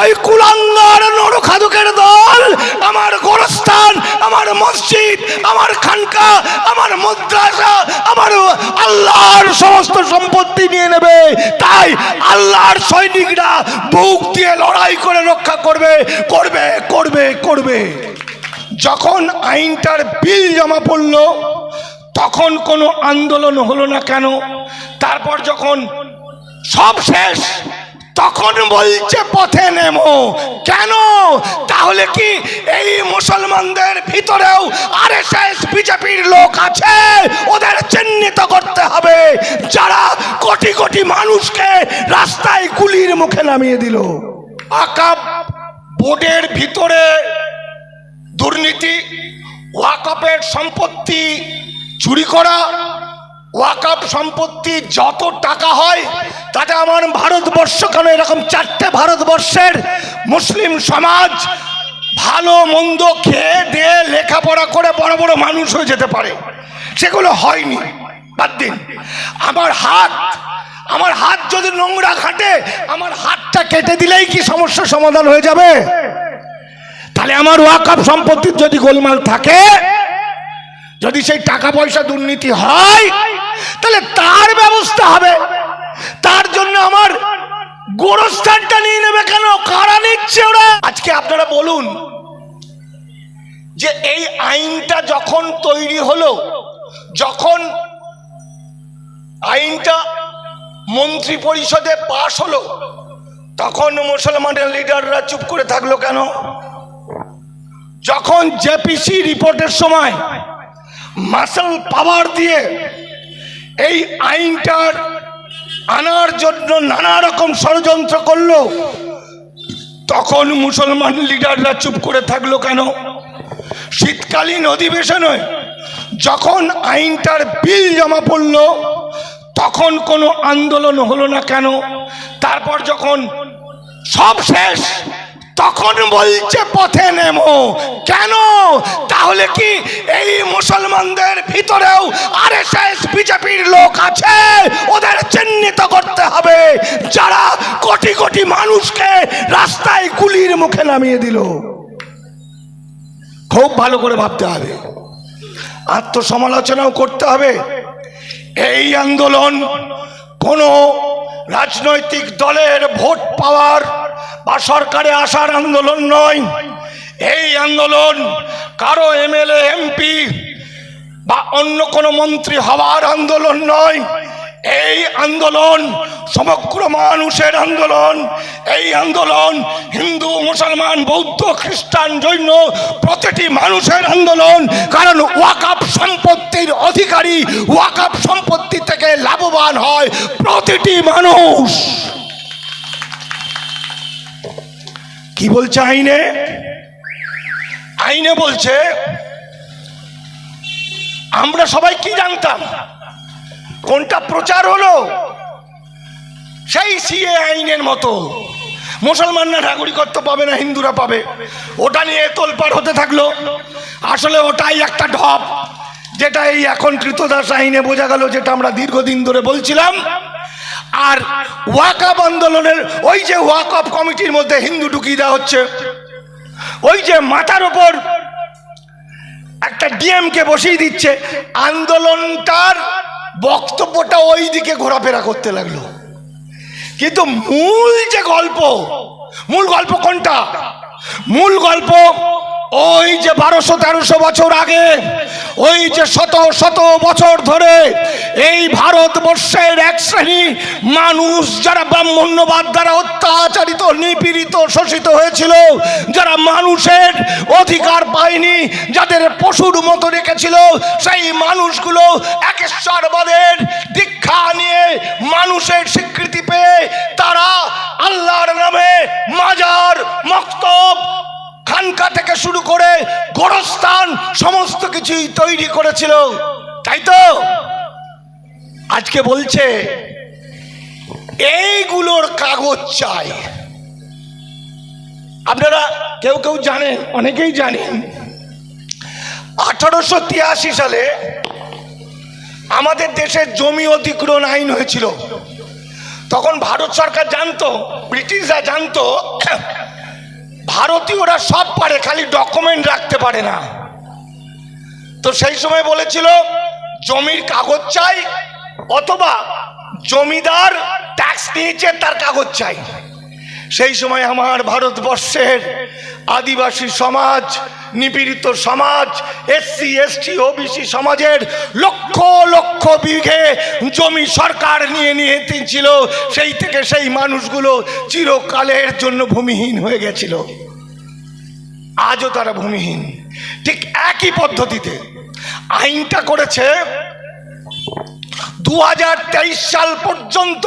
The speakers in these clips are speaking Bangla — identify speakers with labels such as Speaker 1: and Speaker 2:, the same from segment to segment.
Speaker 1: ওই কুলাঙ্গার নরখাদকের দল, আমার গোরস্থান, আমার মসজিদ, আমার খানকা, আমার মাদ্রাসা, আমার আল্লাহর সমস্ত সম্পত্তি নিয়ে নেবে। তাই আল্লাহর সৈনিকরা বুক দিয়ে লড়াই করে রক্ষা করবে করবে করবে করবে। যখন আইনটার বিল জমা পড়ল, তখন কোনো আন্দোলন হলো না কেন? তারপর যখন সব শেষ তখন বলছে, পথে নেমো। কেন? তাহলে কি এই মুসলমানদের ভিতরেও আর বিজেপির লোক আছে? ওদের চিহ্নিত করতে হবে। যারা কোটি কোটি মানুষকে রাস্তায় গুলির মুখে নামিয়ে দিল। আকাব বোর্ডের ভিতরে দুর্নীতি ওয়াকপের সম্পত্তি চুরি করা ওয়াকআপ সম্পত্তি যত টাকা হয়, তাতে আমার ভারতবর্ষ কেন এরকম চারটে ভারতবর্ষের মুসলিম সমাজ ভালো, মন্দ খেয়ে দিয়ে লেখাপড়া করে বড় বড় মানুষ হয়ে যেতে পারে? সেগুলো হয়নি। বাদ দিন। আমার হাত আমার হাত যদি নোংরা ঘাটে আমার হাতটা কেটে দিলেই কি সমস্যার সমাধান হয়ে যাবে? তাহলে আমার ওয়াকআপ সম্পত্তির যদি গোলমাল থাকে যদি সেই টাকা পয়সা দুর্নীতি হয়, তাহলে তার ব্যবস্থা হবে। তার জন্য আমার গোরস্থানটা নিয়ে নেবে কেন? কারা নিচ্ছে ওরা? আজকে আপনারা বলুন যে এই আইনটা যখন তৈরি হলো, যখন আইনটা মন্ত্রী পরিষদে পাশ হলো, তখন মুসলমানের লিডাররা চুপ করে থাকল কেন? যখন জেপিসি রিপোর্টের সময় মাসল পাওয়ার দিয়ে এই আইনটার আনার জন্য নানা রকম ষড়যন্ত্র করল। তখন মুসলমান লিডাররা চুপ করে থাকল কেন? শীতকালীন অধিবেশনে যখন আইনটার বিল জমা পড়ল, তখন কোনো আন্দোলন হলো না কেন? তারপর যখন সব শেষ তখন বলছে, পথে নেমো। কেন? তাহলে কি এই মুসলমানদের ভিতরেও আর এস এস বিজেপির লোক আছে? ওদের চিহ্নিত করতে হবে। যারা কোটি কোটি মানুষকে রাস্তায় গুলির মুখে নামিয়ে দিল। খুব ভালো করে ভাবতে হবে। আত্মসমালোচনাও করতে হবে। এই আন্দোলন কোনো রাজনৈতিক দলের ভোট পাওয়ার বা সরকারে আসার আন্দোলন নয়। এই আন্দোলন কারও এমএলএ, এমপি বা অন্য কোনো মন্ত্রী হওয়ার আন্দোলন নয়। এই আন্দোলন সমগ্র মানুষের আন্দোলন। এই আন্দোলন হিন্দু, মুসলমান, বৌদ্ধ, খ্রিস্টান, জৈন প্রতিটি মানুষের আন্দোলন। কারণ ওয়াকাপ সম্পত্তির অধিকারী ওয়াকাপ সম্পত্তি থেকে লাভবান হয় প্রতিটি মানুষ। কি বলছে আইনে? আইনে বলছে, আমরা সবাই কি জানতাম? কোনটা প্রচার হলো? সেই সিএ আইনের মতো। মুসলমানরা নাগরিকত্ব পাবে না, হিন্দুরা পাবে। ওটা নিয়ে তোলপাড় হতে থাকল। আসলে ওটাই একটা ঢপ, যেটা এই এখন কৃতদাস আইনে বোঝা গেল, যেটা আমরা দীর্ঘদিন ধরে বলছিলাম। আর ওয়াকাপ আন্দোলনের ওই যে ওয়াকআপ কমিটির মধ্যে হিন্দু ঢুকিয়ে দেওয়া হচ্ছে, ওই যে মাথার ওপর একটা ডিএমকে বসিয়ে দিচ্ছে, আন্দোলনটার বক্তব্যটা ওই দিকে ঘোরাফেরা করতে লাগল। কিন্তু মূল যে গল্প, মূল গল্প কোনটা? মূল গল্প ওই যে বারোশো, তেরোশো বছর আগে, ওই যে শত শত বছর ধরে এই ভারতবর্ষের এক শ্রেণি মানুষ যারা ব্রাহ্মণ্যবাদ দ্বারা অত্যাচারিত, নিপীড়িত, শোষিত হয়েছিল, যারা মানুষের অধিকার পায়নি, যাদের পশুর মতো রেখেছিল, সেই মানুষগুলো একেশ্বরবাদের দীক্ষা নিয়ে মানুষের স্বীকৃতি পেয়ে তারা আল্লাহর নামে মাজার মক্তব খানকা থেকে শুরু করে গোরস্থান সমস্ত কিছুই তৈরি করেছিল। তাই তো? আজকে বলছে, এইগুলোর কাগজ চাই। আপনারা কেউ কেউ জানেন, অনেকেই জানেন। আঠারোশো তিয়াশি সালে আমাদের দেশের জমি অধিগ্রহণ আইন হয়েছিল। তখন ভারত সরকার জানতো, ব্রিটিশরা জানতো, ভারতীয়রা সব পারে, খালি ডকুমেন্ট রাখতে পারে না। তো সেই সময় বলেছিল, জমির কাগজ চাই অথবা জমিদার ট্যাক্স নিয়েছে তার কাগজ চাই। সেই সময় আমার ভারতবর্ষের আদিবাসী সমাজ, নিপীড়িত সমাজ, এসসি, এসটি, ওবিসি সমাজের লক্ষ লক্ষ বিঘে জমি সরকার নিয়ে নিয়ে ছিল। সেই থেকে সেই মানুষগুলো চিরকালের জন্য ভূমিহীন হয়ে গেছিল। আজও তারা ভূমিহীন। ঠিক একই পদ্ধতিতে আইনটা করেছে দু সাল পর্যন্ত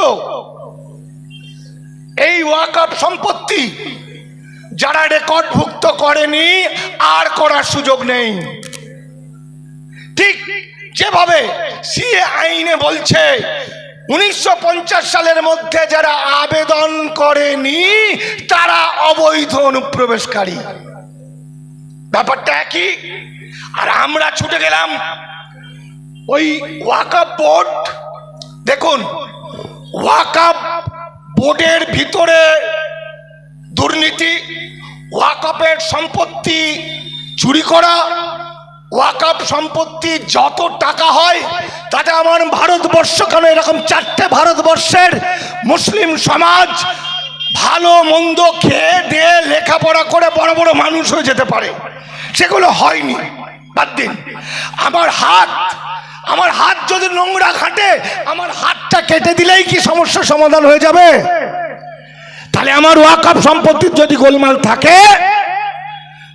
Speaker 1: এই ওয়াকআপ সম্পত্তি যারা রেকর্ডভুক্ত করেনি, আর করার সুযোগ নেই। ঠিক যেভাবে সিএ আইনে বলছে, উনিশশো পঞ্চাশ সালের মধ্যে যারা আবেদন করেনি, তারা অবৈধ অনুপ্রবেশকারী। ব্যাপারটা একই। আর আমরা ছুটে গেলাম ওই ওয়াকাপ বোর্ড। দেখুন ওয়াকাপ বোর্ডের ভিতরে দুর্নীতি ওয়াকাপের সম্পত্তি চুরি করা ওয়াকাপ সম্পত্তি যত টাকা হয়, তাতে আমার ভারতবর্ষ কেন এরকম চারটে ভারতবর্ষের মুসলিম সমাজ ভালো, মন্দ খেয়ে দিয়ে লেখাপড়া করে বড় বড় মানুষ হয়ে যেতে পারে? সেগুলো হয়নি। বাদ দিন। আমার হাত আমার হাত যদি নোংরা ঘাটে আমার হাতটা কেটে দিলেই কি সমস্যার সমাধান হয়ে যাবে? তাহলে আমার ওয়াকাপ সম্পত্তির যদি গোলমাল থাকে,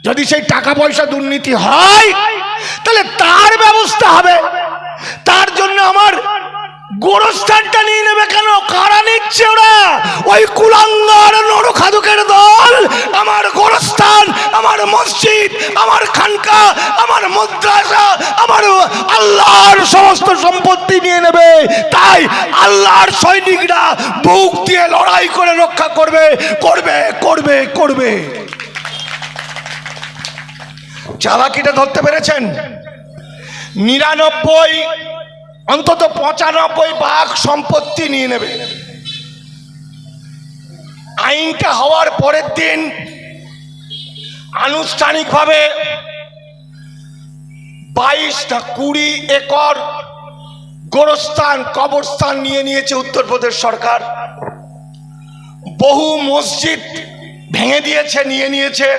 Speaker 1: যদি সেই টাকা পয়সা দুর্নীতি হয়, তাহলে তার ব্যবস্থা হবে। তার জন্য আমার গোরস্থানটা নিয়ে নেবে কেন? কারা নিচ্ছে ওরা? ওই কুলাঙ্গার নরখাদুকের দল, আমার গোরস্থান, আমার মসজিদ, আমার খানকা, আমার মাদ্রাসা, আমার আল্লাহর সমস্ত সম্পত্তি নিয়ে নেবে। তাই আল্লাহর সৈনিকরা বুক দিয়ে লড়াই করে রক্ষা করবে করবে করবে করবে। চালাকিটা ধরতে পেরেছেন? নিরানব্বই অন্তত পঁচানব্বই ভাগ সম্পত্তি নিয়ে নেবে। আইনটা হওয়ার পরের দিন আনুষ্ঠানিকভাবে বাইশ না কুড়ি একর গোরস্থান, কবরস্থান নিয়ে নিয়েছে উত্তরপ্রদেশ সরকার। বহু মসজিদ ভেঙে দিয়েছে, নিয়ে নিয়েছে।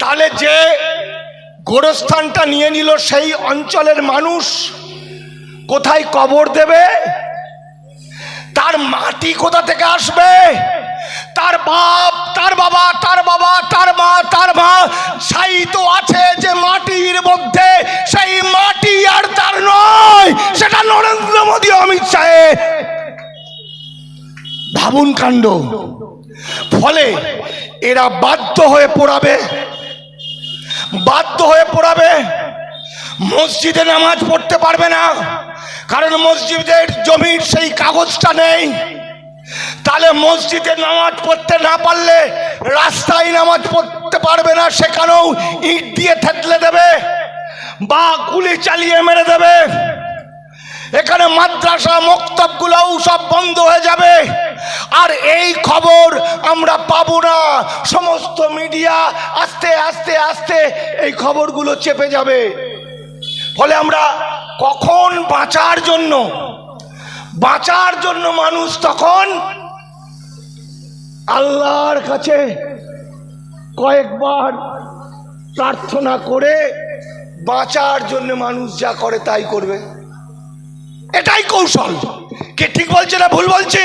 Speaker 1: তাহলে যে গোরস্থানটা নিয়ে নিল সেই অঞ্চলের মানুষ কোথায় কবর দেবে? তার মাটি কোথা থেকে আসবে? তার বাপ, তার বাবা তার বাবা, তার মা তার মা সাই তো আছে যে মাটির মধ্যে। সেই মাটি আর তার নয়, সেটা নরেন্দ্র মোদী, অমিত শাহের ভাবুন কাণ্ড। ফলে এরা বাধ্য হয়ে পড়াবে। বাধ্য হয়ে পড়াবে। মসজিদে নামাজ পড়তে পারবে না। কারণ মসজিদের জমির সেই কাগজটা নেই। তাহলে মসজিদে নামাজ পড়তে না পারলে রাস্তায় নামাজ পড়তে পারবে না, সেখানেও ইট দিয়ে থেতলে দেবে বা গুলি চালিয়ে মেরে দেবে। এখানে মাদ্রাসা, মক্তবগুলোও সব বন্ধ হয়ে যাবে। আর এই খবর আমরা পাবো না। সমস্ত মিডিয়া আস্তে আস্তে আস্তে এই খবরগুলো চেপে যাবে। ফলে আমরা কখন বাঁচার জন্য? বাঁচার জন্য মানুষ তখন আল্লাহর কাছে কয়েকবার প্রার্থনা করে বাঁচার জন্য মানুষ যা করে তাই করবে। এটাই কৌশল। কে ঠিক বলছে না ভুল বলছে?